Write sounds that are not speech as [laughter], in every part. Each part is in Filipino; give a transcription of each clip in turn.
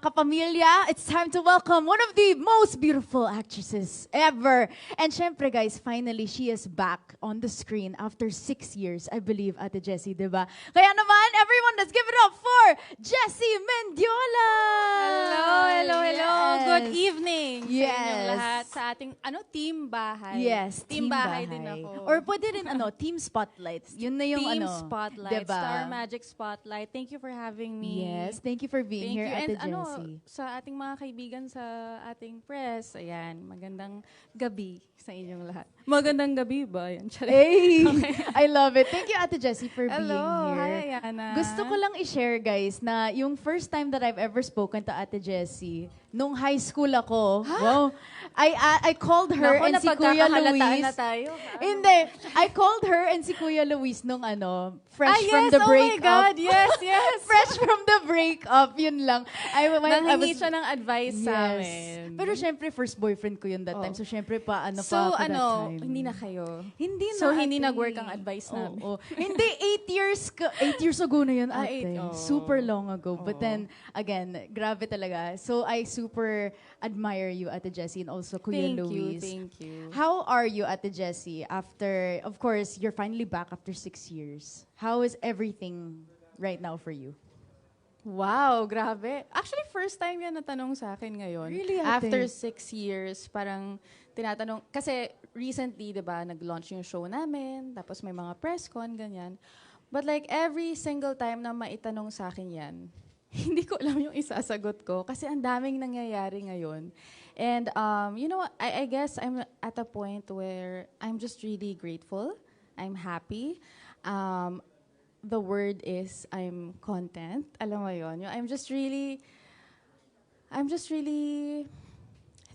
kapamilya, it's time to welcome one of the most beautiful actresses ever. And syempre guys, finally, she is back on the screen after six years, I believe, Ate Jessie, di ba? Kaya naman, everyone, let's give it up Jessie Mendiola! Hello, hello, hello. Yes. Good evening sa Yes. inyong lahat sa ating ano team bahay. Yes, team, bahay, din ako. Or pwede rin ano, Team Spotlight. Yun na yung team ano. Spotlight, diba? Star Magic Spotlight. Thank you for having me. Yes, thank you for being Thank here, you. Ate And ano, Jessie. sa ating mga kaibigan sa ating press, ayan, magandang gabi sa inyong lahat. Magandang gabi ba? Yan. [laughs] Hey! I love it. Thank you, Ate Jessie, for Hello, being hi, here. Ayana. Gusto ko lang i-share, guys, na yung first time that I've ever spoken to Ate Jessie, nung high school ako, wow, I, I, I called her Naku, and si Kuya Luis. na tayo. ha? Hindi. I called her and si Kuya Luis nung ano, fresh ah, yes, from the oh my breakup. God, yes, [laughs] yes. fresh from the breakup, yun lang. I, my, I Nanghingi was- siya ng advice sa Yes. amin. Pero syempre, first boyfriend ko yun that Oh. time. So syempre pa, ano so, pa ako ano, that time. hindi na kayo. Hindi na, So, hindi ate. nag-work ang advice namin. oo. [laughs] hindi, eight years, ka, eight years ago na yun, Ah, ate. eight, oo. Super long ago. But Oo. then, again, grabe talaga. So, I super admire you, Ate Jessie, and also Kuya thank Luis. you, thank you. How are you, Ate Jessie, after, of course, you're finally back after six years. How is everything right now for you? Wow, grabe. Actually, first time yan natanong sa akin ngayon. Really, ate? After six years, parang tinatanong, kasi recently, di ba, nag-launch yung show namin, tapos may mga press con, ganyan. But like, every single time na maitanong sa akin yan, [laughs] hindi ko alam yung isasagot ko kasi ang daming nangyayari ngayon. And, um, you know, I, I guess I'm at a point where I'm just really grateful. I'm happy. Um, the word is I'm content. Alam mo yon. I'm just really, I'm just really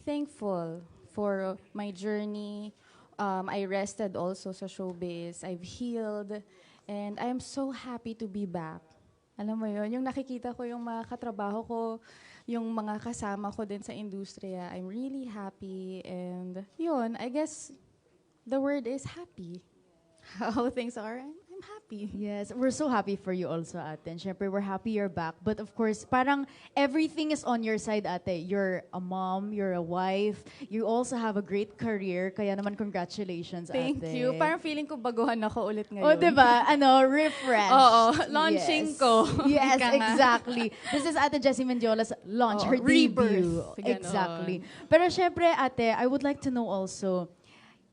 thankful for my journey. Um, I rested also sa showbiz. I've healed. And I'm so happy to be back. Alam mo yon, yung nakikita ko yung mga katrabaho ko, yung mga kasama ko din sa industriya, I'm really happy. And yun, I guess the word is happy. [laughs] How things are, I'm, happy. Yes, we're so happy for you also, ate. And syempre, we're happy you're back. But of course, parang everything is on your side, ate. You're a mom, you're a wife, you also have a great career. Kaya naman, congratulations, Thank ate. you. Parang feeling ko baguhan ako ulit O, ngayon. di ba? Ano, refresh. [laughs] Oo, launching Yes. ko. [laughs] Yes, exactly. This is Ate Jessie Mendiola's launch, Oo, her debut. rebirth. Ganon. Exactly. Pero syempre, ate, I would like to know also,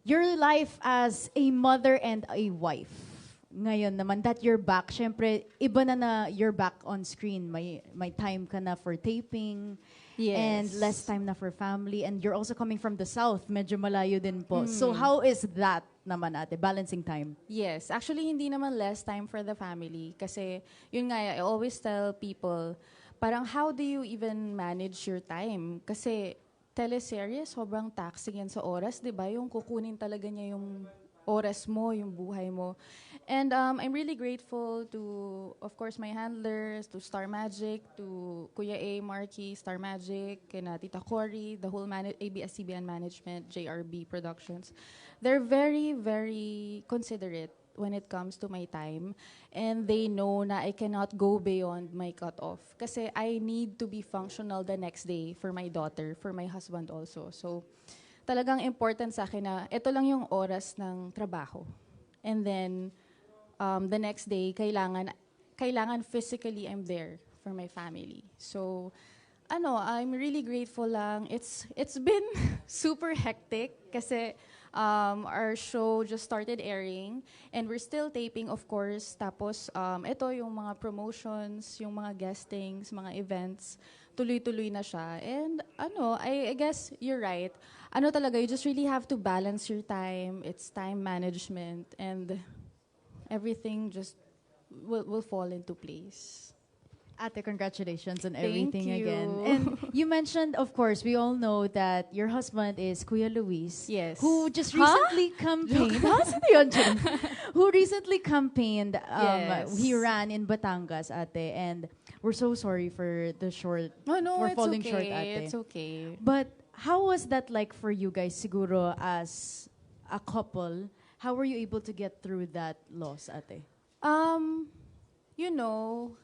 your life as a mother and a wife. Ngayon naman, that you're back, syempre, iba na na you're back on screen. May, may time ka na for taping. Yes. And less time na for family. And you're also coming from the south. Medyo malayo din po. So Mm. how is that naman, ate? Balancing time? Yes. Actually, hindi naman less time for the family. Kasi, yun nga, I always tell people, parang how do you even manage your time? Kasi, teleserye, sobrang taxing yan sa oras, di ba? Yung kukunin talaga niya yung oras mo, yung buhay mo. And um, I'm really grateful to, of course, my handlers, to Star Magic, to Kuya A, Marky, Star Magic, kina Tita Cory, the whole man- ABS-CBN management, JRB Productions. They're very, very considerate when it comes to my time. And they know na I cannot go beyond my cutoff. Kasi I need to be functional the next day for my daughter, for my husband also. So, talagang important sa akin na ito lang yung oras ng trabaho. And then, um, the next day, kailangan, kailangan physically I'm there for my family. So, ano, I'm really grateful lang. It's, it's been [laughs] super hectic kasi um, our show just started airing and we're still taping, of course. Tapos, um, ito yung mga promotions, yung mga guestings, mga events, tuloy-tuloy na siya. And ano, I, I guess you're right. Ano talaga, you just really have to balance your time. It's time management and everything just will, will fall into place. Ate, congratulations on Thank everything you. again. [laughs] And you mentioned, of course, we all know that your husband is Kuya Luis. Yes. Who just Huh? recently [laughs] campaigned. Ha? Sino yun, Jen? [laughs] Who recently campaigned. Um, Yes. He ran in Batangas, ate. And we're so sorry for the short. Oh, no, it's falling okay. short, ate. It's okay. But how was that like for you guys, siguro, as a couple? How were you able to get through that loss, ate? Um, you know,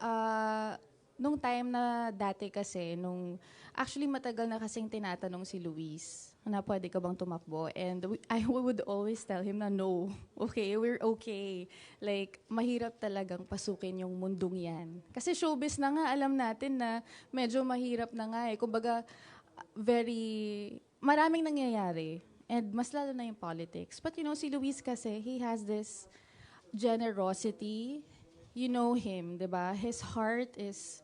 uh, nung time na dati kasi, nung, actually matagal na kasing tinatanong si Luis na pwede ka bang tumakbo. And we- [laughs] I would always tell him na no, [laughs] okay, we're okay. Like, mahirap talagang pasukin yung mundong yan. Kasi showbiz na nga, alam natin na medyo mahirap na nga eh. Kumbaga, very, maraming nangyayari. And mas lalo na yung politics. But you know, si Luis kasi, he has this generosity. You know him, di ba? His heart is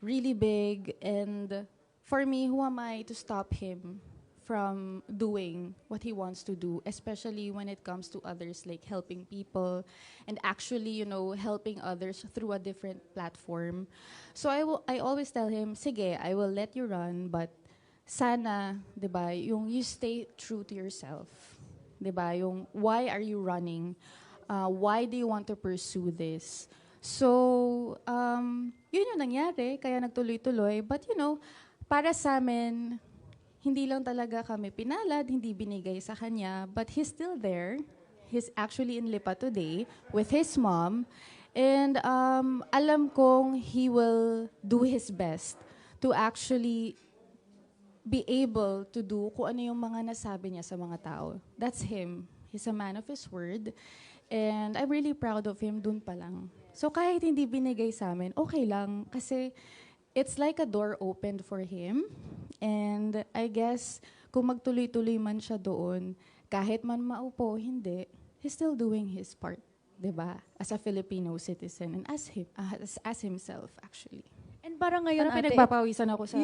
really big. And for me, who am I to stop him from doing what he wants to do, especially when it comes to others, like helping people and actually, you know, helping others through a different platform. So I will, I always tell him, sige, I will let you run, but sana, 'di ba, yung you stay true to yourself. 'Di ba? Yung why are you running? Uh, why do you want to pursue this? So, um, yun yung nangyari, kaya nagtuloy-tuloy. But you know, para sa amin, hindi lang talaga kami pinalad, hindi binigay sa kanya, but he's still there. He's actually in Lipa today with his mom. And um, alam kong he will do his best to actually be able to do kung ano yung mga nasabi niya sa mga tao. That's him. He's a man of his word. And I'm really proud of him dun pa lang. So kahit hindi binigay sa amin, okay lang. Kasi it's like a door opened for him. And I guess kung magtuloy-tuloy man siya doon, kahit man maupo, hindi, he's still doing his part. 'di ba? As a Filipino citizen and as him, as, as himself actually. And parang ngayon, Parang ate, pinagpapawisan ako sa,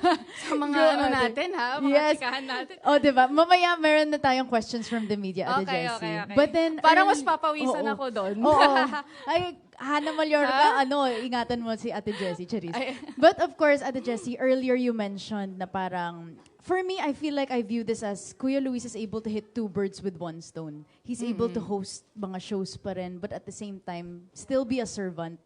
[laughs] sa mga Go, ano ate. natin, ha? Mga Yes. chikahan natin. Oh, di ba? Mamaya meron na tayong questions from the media, Ate Okay, Jessie. okay, okay. But then, Parang mas papawisan Oo. ako doon. Oo. [laughs] Ay, Hana Mallorca, Ha? ano, ingatan mo si Ate Jessie, Charis. Ay. But of course, Ate Jessie, earlier you mentioned na parang, for me, I feel like I view this as Kuya Luis is able to hit two birds with one stone. He's able to host mga shows pa rin, but at the same time, still be a servant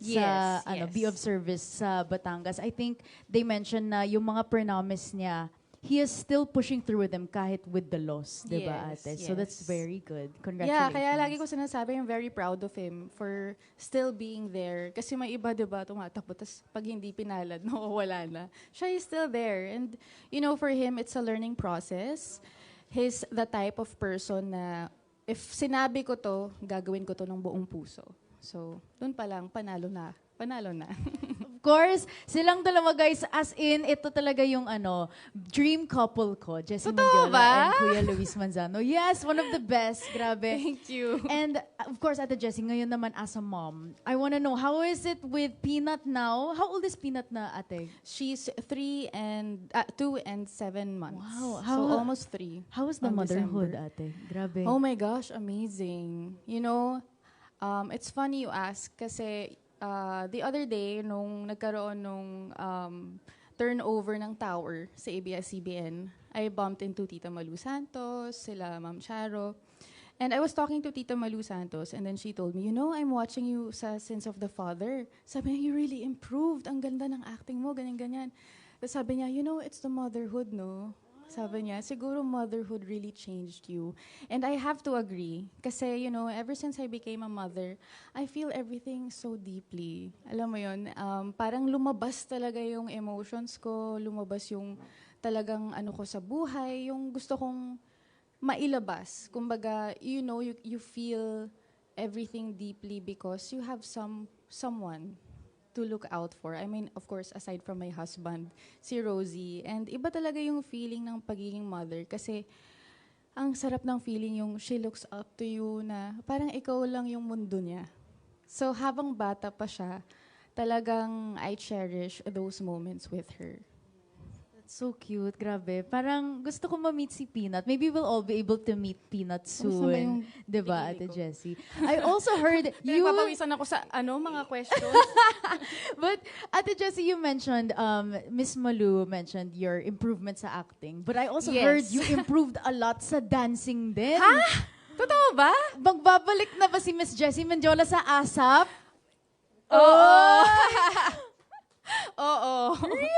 sa Yes, ano yes. be of service sa Batangas. I think they mentioned na yung mga promise niya, he is still pushing through with them kahit with the loss, 'di ba, Yes, Ate? So that's yes. very good. Yeah, Congratulations. kaya lagi ko sinasabi, I'm very proud of him for still being there. Kasi may iba, di ba, tumatakbo, tapos pag hindi pinalad, [laughs] nawawala na. Siya is still there. And, you know, for him, it's a learning process. He's the type of person na, if sinabi ko to, gagawin ko to ng buong puso. So, doon pa lang, panalo na. Panalo na. [laughs] Of course, silang dalawa guys, as in, ito talaga yung ano, dream couple ko. Jessie Totoo ba? and Kuya Luis Manzano. Yes, one of the best. Grabe. Thank you. And uh, of course, Ate Jessie, ngayon naman as a mom, I want to know, how is it with Peanut now? How old is Peanut na, ate? She's three and, uh, two and seven months. Wow, So, how- almost three. How is the On motherhood, December. ate? Grabe. Oh my gosh, amazing. You know, um, it's funny you ask kasi uh, the other day, nung nagkaroon nung um, turnover ng tower sa ABS-CBN, I bumped into Tita Malu Santos, sila Ma'am Charo. And I was talking to Tita Malu Santos and then she told me, you know, I'm watching you sa Sins of the Father. Sabi niya, you really improved. Ang ganda ng acting mo, ganyan-ganyan. Tapos sabi niya, you know, it's the motherhood, no? Sabi niya, siguro motherhood really changed you. And I have to agree. Kasi, you know, ever since I became a mother, I feel everything so deeply. Alam mo yun, um, parang lumabas talaga yung emotions ko, lumabas yung talagang ano ko sa buhay, yung gusto kong mailabas. Kumbaga, you know, you, you feel everything deeply because you have some someone to look out for. I mean, of course, aside from my husband, si Rosie. And iba talaga yung feeling ng pagiging mother kasi ang sarap ng feeling yung she looks up to you na parang ikaw lang yung mundo niya. So habang bata pa siya, talagang I cherish those moments with her. So cute. Grabe. Parang gusto ko ma-meet si Peanut. Maybe we'll all be able to meet Peanut soon. yung Diba, Ate? Jessie? I also heard [laughs] you... Pinagpapawisan ako sa ano, mga questions. [laughs] But Ate Jessie, you mentioned, um, Miss Malu mentioned your improvement sa acting. But I also Yes. heard you [laughs] improved a lot sa dancing din. ha? Totoo ba? Magbabalik na ba si Miss Jessie Mendiola sa ASAP? Oo. Oo. Really?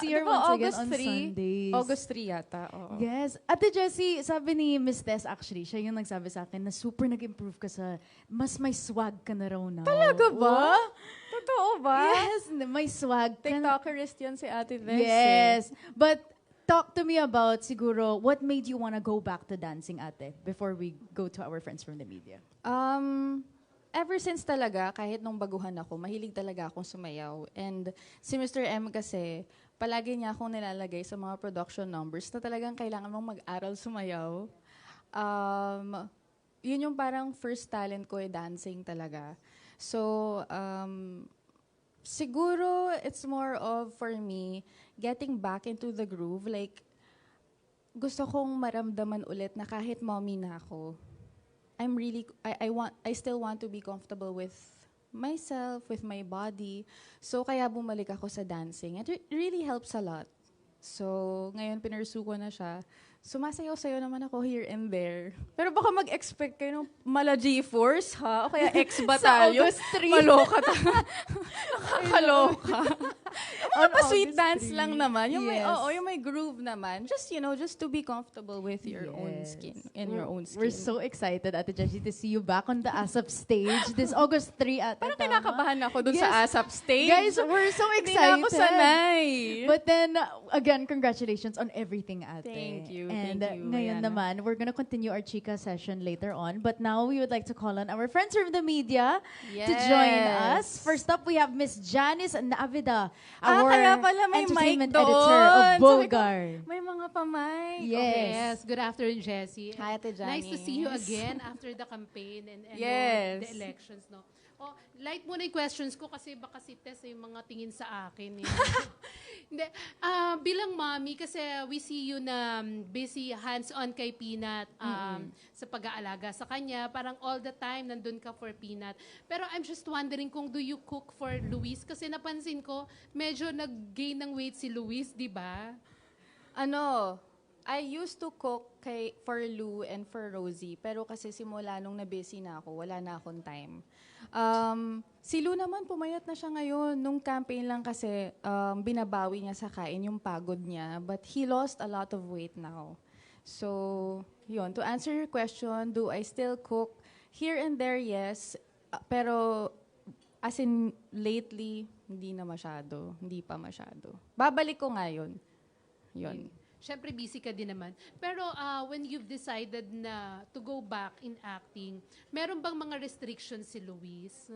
We Diba diba once again August on 3? Sunday. days. August 3 yata. Oo. Yes. Ate Jessie, sabi ni Miss Tess actually, siya yung nagsabi sa akin na super nag-improve ka sa, mas may swag ka na raw na. Talaga ba? Oh, Totoo ba? Yes, may swag ka. TikTokerist yan si Ate Tess. eh. Yes. But talk to me about siguro what made you want to go back to dancing, ate, before we go to our friends from the media. Um, ever since talaga, kahit nung baguhan ako, mahilig talaga akong sumayaw. And si Mr. M kasi, palagi niya akong nilalagay sa mga production numbers na talagang kailangan mong mag-aral sumayaw. Um, yun yung parang first talent ko eh, dancing talaga. So, um, siguro it's more of, for me, getting back into the groove. Like, gusto kong maramdaman ulit na kahit mommy na ako, I'm really I, I want I still want to be comfortable with myself, with my body. So kaya bumalik ako sa dancing. It really helps a lot. So ngayon pinursu ko na siya. Sumasayaw-sayaw naman ako here and there. Pero baka mag-expect kayo ng mala G-Force, ha? O kaya X Batalyon. [laughs] August 3. Maloka ta. [laughs] Nakakaloka. On pa sweet dance 3. lang naman. Yung may, Yes. oo, yung may groove naman. Just, you know, just to be comfortable with your own Yes. skin. In your own skin. We're so excited, Ate Jessie, to see you back on the ASAP stage this August 3, ate. Parang kinakabahan ako dun sa Yes. ASAP stage. Guys, we're so Hindi na excited. ako sanay. But then, uh, again, congratulations on everything, ate. Thank you, And thank uh, you, ngayon Mariana. naman, we're gonna continue our chika session later on. But now, we would like to call on our friends from the media to join us. Yes. First up, we have Miss Janice Navida, Ah, our kaya pala may entertainment mic editor of ko, Bulgar. May mga pamay. Yes. Yes, good afternoon, Jessie. Hi, Ate Nice to see you Janice. again after the campaign and, and Yes. the elections, no? Oh, light muna yung questions ko kasi baka si Tess yung mga tingin sa akin. Eh. [laughs] Hindi, ah, bilang mommy, kasi we see you na um, busy hands-on kay Peanut um, sa pag-aalaga sa kanya. Parang all the time nandun ka for Peanut. Pero I'm just wondering kung do you cook for Luis? Kasi napansin ko, medyo nag-gain ng weight si Luis, di ba? Ano, I used to cook kay, for Lou and for Rosie. Pero kasi simula nung na-busy na ako, wala na akong time. Um, si Lou naman, pumayat na siya ngayon. Nung campaign lang kasi, um, binabawi niya sa kain yung pagod niya. But he lost a lot of weight now. So, yun. To answer your question, do I still cook? Here and there, yes. Uh, pero, as in, lately, hindi na masyado. Hindi pa masyado. Babalik ko ngayon. Yun. Siyempre, busy ka din naman. Pero ah, when you've decided na to go back in acting, meron bang mga restrictions si Luis?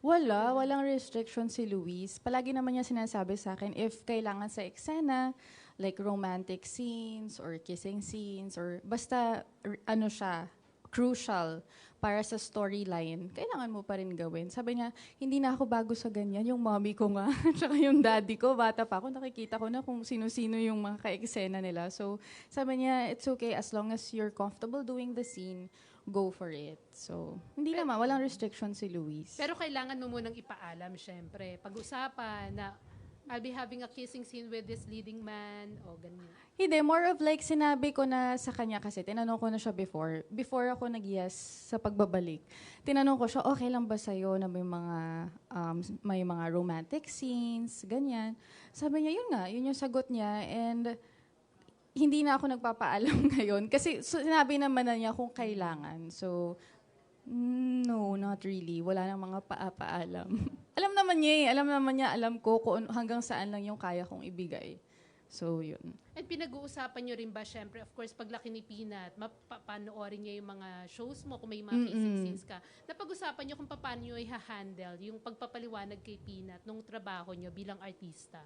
Wala, walang restriction si Luis. Palagi naman niya sinasabi sa akin, if kailangan sa eksena, like romantic scenes or kissing scenes or basta ano siya, crucial para sa storyline, kailangan mo pa rin gawin. Sabi niya, hindi na ako bago sa ganyan. Yung mommy ko nga, [laughs] tsaka yung daddy ko, bata pa ako, nakikita ko na kung sino-sino yung mga ka-eksena nila. So, sabi niya, it's okay as long as you're comfortable doing the scene, go for it. So, hindi naman, walang restriction si Luis. Pero kailangan mo munang ipaalam, syempre. Pag-usapan na I'll be having a kissing scene with this leading man o ganyan. Hindi, more of like sinabi ko na sa kanya kasi, tinanong ko na siya before, before ako nag-yes sa pagbabalik, tinanong ko siya, okay lang ba sa'yo na may mga, um, may mga romantic scenes, ganyan. Sabi niya, yun nga, yun yung sagot niya, and hindi na ako nagpapaalam [laughs] ngayon. Kasi so, sinabi naman na niya kung kailangan. So, no, not really. Wala nang mga paapaalam. [laughs] alam naman niya eh. Alam naman niya, alam ko kung hanggang saan lang yung kaya kong ibigay. So, yun. At pinag-uusapan nyo rin ba, syempre, of course, paglaki ni Peanut, mapapanoorin niya yung mga shows mo, kung may mga Mm-mm. scenes ka. Napag-usapan nyo kung paano nyo i-handle yung pagpapaliwanag kay Peanut nung trabaho nyo bilang artista.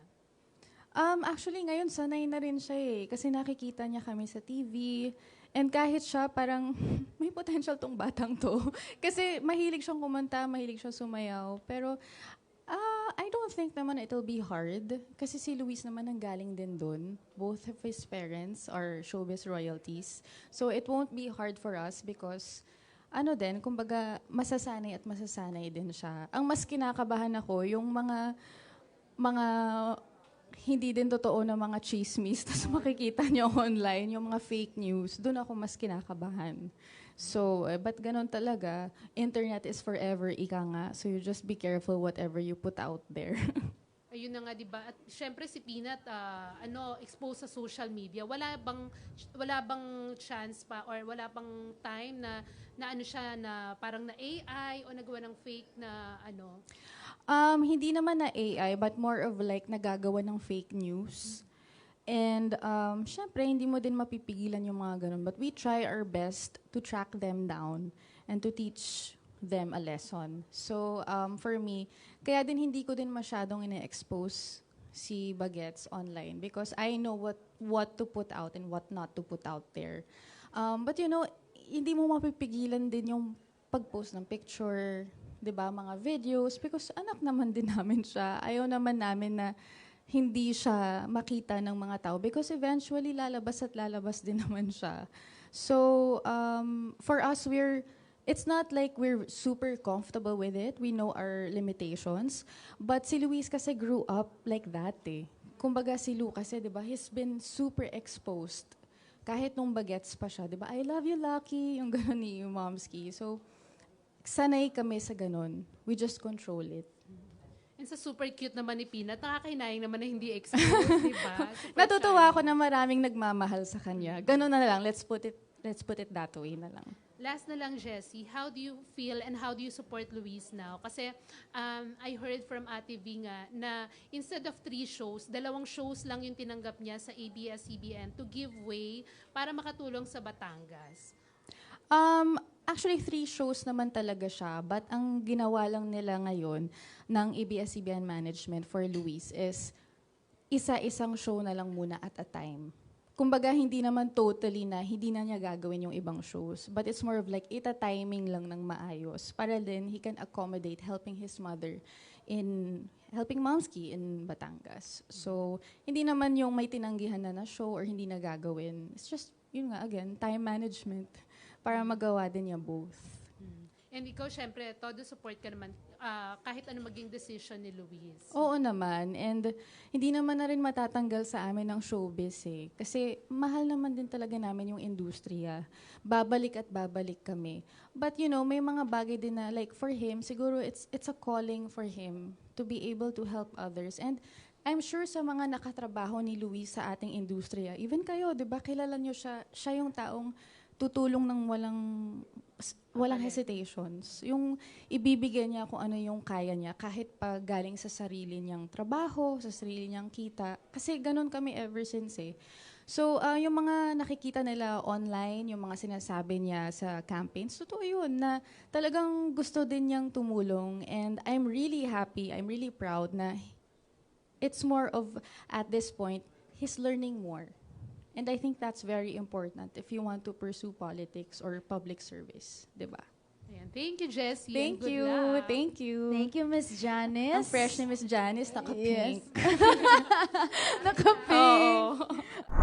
Um, actually, ngayon, sanay na rin siya eh. Kasi nakikita niya kami sa TV. And kahit siya, parang [laughs] may potential tong batang to. [laughs] kasi mahilig siyang kumanta, mahilig siyang sumayaw. Pero ah, I don't think naman it'll be hard. Kasi si Luis naman ang galing din dun. Both of his parents are showbiz royalties. So it won't be hard for us because ano din, kumbaga, masasanay at masasanay din siya. Ang mas kinakabahan ako, yung mga mga hindi din totoo na mga chismis, [laughs] tapos makikita niyo online, yung mga fake news, doon ako mas kinakabahan. So, eh, but ganun talaga, internet is forever, ika nga. So you just be careful whatever you put out there. [laughs] Ayun na nga, di ba? At syempre si Peanut, ah, ano, exposed sa social media. Wala bang, wala bang chance pa or wala bang time na, na ano siya, na parang na AI o nagawa ng fake na ano? Um, hindi naman na AI, but more of like nagagawa ng fake news. And um, syempre, hindi mo din mapipigilan yung mga ganun. But we try our best to track them down and to teach them a lesson. So um, for me, kaya din hindi ko din masyadong ine-expose si Bagets online because I know what what to put out and what not to put out there. Um, but you know, hindi mo mapipigilan din yung pag-post ng picture, 'di ba, mga videos because anak naman din namin siya. Ayaw naman namin na hindi siya makita ng mga tao because eventually lalabas at lalabas din [laughs] naman siya. So, um, for us, we're it's not like we're super comfortable with it. We know our limitations. But si Luis kasi grew up like that eh. Kumbaga si Lu kasi, di ba, he's been super exposed. Kahit nung bagets pa siya, di ba, I love you, Lucky, yung [laughs] gano'n ni Momski. So, sanay kami sa ganun. We just control it. And sa super cute naman ni Peanut, nakakahinayang naman na hindi exposed, [laughs] di ba? Super Natutuwa ako na maraming nagmamahal sa kanya. Ganun na lang. Let's put it let's put it that way na lang. Last na lang, Jessie, how do you feel and how do you support Luis now? Kasi um, I heard from Ate V nga na instead of three shows, dalawang shows lang yung tinanggap niya sa ABS-CBN to give way para makatulong sa Batangas. Um, actually, three shows naman talaga siya. But ang ginawa lang nila ngayon ng ABS-CBN management for Luis is isa-isang show na lang muna at a time. Kumbaga, hindi naman totally na hindi na niya gagawin yung ibang shows. But it's more of like, ita-timing lang ng maayos para then he can accommodate helping his mother in helping Momski in Batangas. So, hindi naman yung may tinanggihan na na show or hindi na gagawin. It's just, yun nga, again, time management para magawa din niya both. And ikaw, syempre, todo support ka naman ah, kahit ano maging decision ni Luis. Oo naman. And hindi naman na rin matatanggal sa amin ng showbiz eh. Kasi mahal naman din talaga namin yung industriya. Babalik at babalik kami. But you know, may mga bagay din na like for him, siguro it's it's a calling for him to be able to help others. And I'm sure sa mga nakatrabaho ni Luis sa ating industriya, even kayo, 'di ba, kilala niyo siya, siya yung taong tutulong ng walang walang hesitations. Yung ibibigay niya kung ano yung kaya niya kahit pa galing sa sarili niyang trabaho, sa sarili niyang kita. Kasi ganun kami ever since eh. So, ah, yung mga nakikita nila online, yung mga sinasabi niya sa campaigns, totoo yun, na talagang gusto din niyang tumulong. And I'm really happy, I'm really proud na it's more of, at this point, he's learning more. And I think that's very important if you want to pursue politics or public service, di ba? Ayan. Thank you, Jessie. Thank you. Luck. Thank you. Thank you, Miss Janice. Ang fresh ni Miss Janice, naka-pink. Yes. [laughs] [laughs] naka-pink. [laughs]